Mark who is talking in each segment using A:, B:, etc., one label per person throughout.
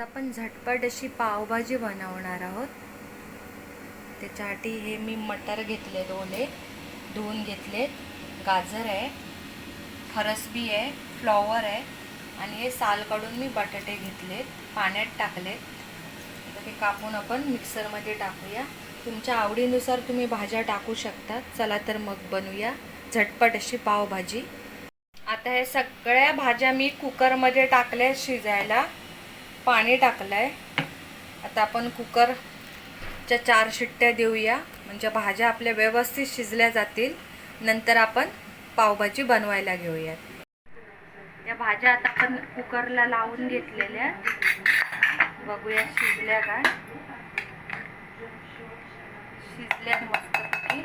A: आज आपण झटपट अशी पावभाजी बनवणार आहोत. त्याच्यासाठी हे मी मटर घेतले ओले धुवून घेतलेत गाजर आहे फरसबी आहे फ्लॉवर आहे आणि हे साल काढून मी बटाटे घेतले पाण्यात टाकले. आता ते कापून आपण मिक्सरमध्ये टाकूया. तुमच्या आवडीनुसार तुम्ही भाज्या टाकू शकता चला तर मग बनवूया झटपट अशी पावभाजी. आता हे सगळ्या भाज्या मी कुकरमध्ये टाकल्या शिजायला. पाणी टाकलं आहे आता आपण कुकरच्या चार शिट्ट्या देऊया. म्हणजे भाज्या आपल्या व्यवस्थित शिजल्या जातील. नंतर आपण पावभाजी बनवायला घेऊयात या भाज्या आता आपण कुकरला लावून घेतलेल्या बघूया शिजल्या काय. शिजल्या मस्तपैकी.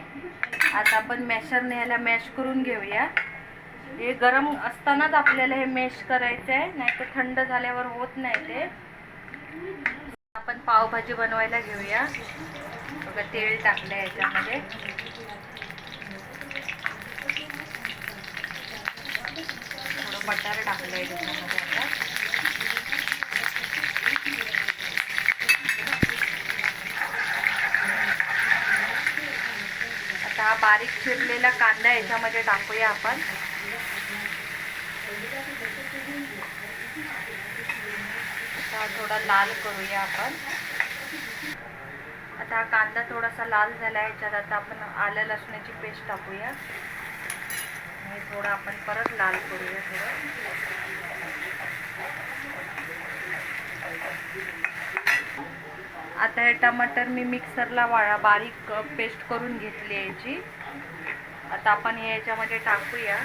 A: आता आपण मॅशरने याला मॅश करून घेऊया. हे गरम असतानाच आपल्याला हे मेश करायचं आहे नाही तर थंड झाल्यावर होत नाही ते. आपण पावभाजी बनवायला घेऊया. बघा तेल टाकलं याच्यामध्ये. थोडं बटर टाकलं आहे त्याच्यामध्ये आता. आता हा बारीक चिरलेला कांदा याच्यामध्ये टाकूया आपण. हा थोडा लाल करूया आपण. आता हा कांदा थोडासा लाल झाला आहे याच्यात आता आपण आलं लसणाची पेस्ट टाकूया. आणि थोडं आपण परत लाल करूया थोडं. आता हे टमाटर मी मिक्सरला वाळा बारीक पेस्ट करून घेतली याची. आता आपण हे याच्यामध्ये टाकूया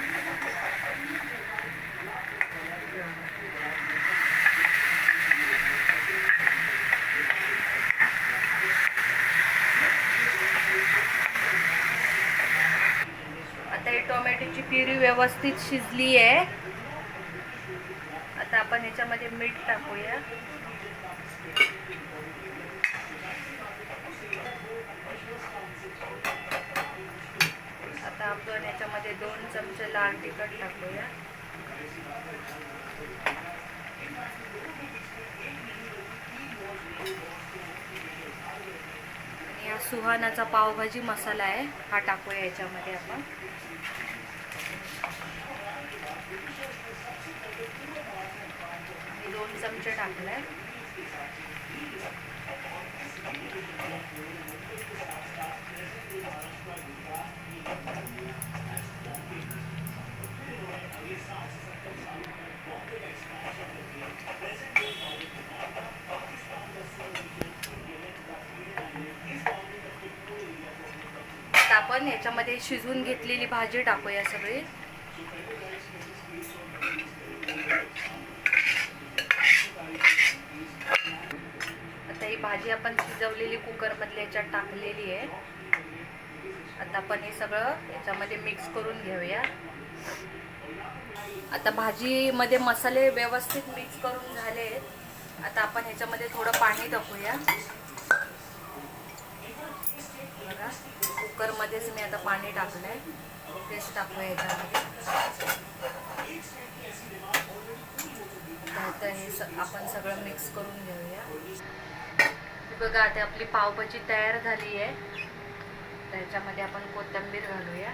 A: आता ही टोमॅटोची व्यवस्थित शिजली आहे आता आपण ह्याच्यामध्ये मीठ टाकूया. आता आपण ह्याच्यामध्ये दोन चमचे लाल तिखट टाकूया. सुहानाचा पावभाजी मसाला आहे हा टाकूया याच्यामध्ये आपण. दोन चमचे टाकले आता आपण याच्यामध्ये शिजवून घेतलेली भाजी टाकूया सगळी आता ही भाजी आपण शिजवलेली कुकरमधल्या याच्यात टाकलेली आहे. आता आपण हे सगळं याच्यामध्ये मिक्स करून घेऊया. आता भाजीमध्ये मसाले व्यवस्थित मिक्स करून झाले आता आपण ह्याच्यामध्ये थोडं पाणी टाकूया. बघा कुकरमध्येच मी आता पाणी टाकलं आहे तेच टाकूया याच्यामध्ये. आता हे स आपण सगळं मिक्स करून घेऊया. बघा आता आपली पावभाजी तयार झाली आहे. त्याच्यामध्ये आपण कोथिंबीर घालूया.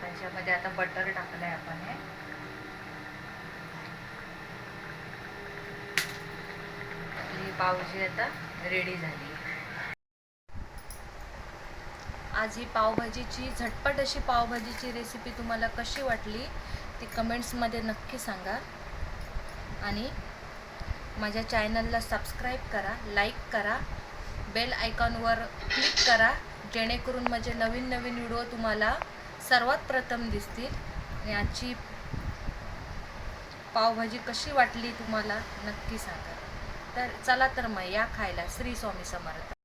A: त्याच्यामध्ये आता बटर टाकलंय आपण हे. आपली पावभाजी आता रेडी झाली. आज ही पावभाजीची झटपट अशी पावभाजीची रेसिपी तुम्हाला कशी वाटली ती कमेंट्समध्ये नक्की सांगा. आणि माझ्या चॅनलला सबस्क्राईब करा लाईक करा बेल आयकॉनवर क्लिक करा जेणेकरून माझे नवीन नवीन व्हिडिओ तुम्हाला सर्वात प्रथम दिसतील. याची पावभाजी कशी वाटली तुम्हाला नक्की सांगा. तर चला तर मग या खायला. श्री स्वामी समर्थ.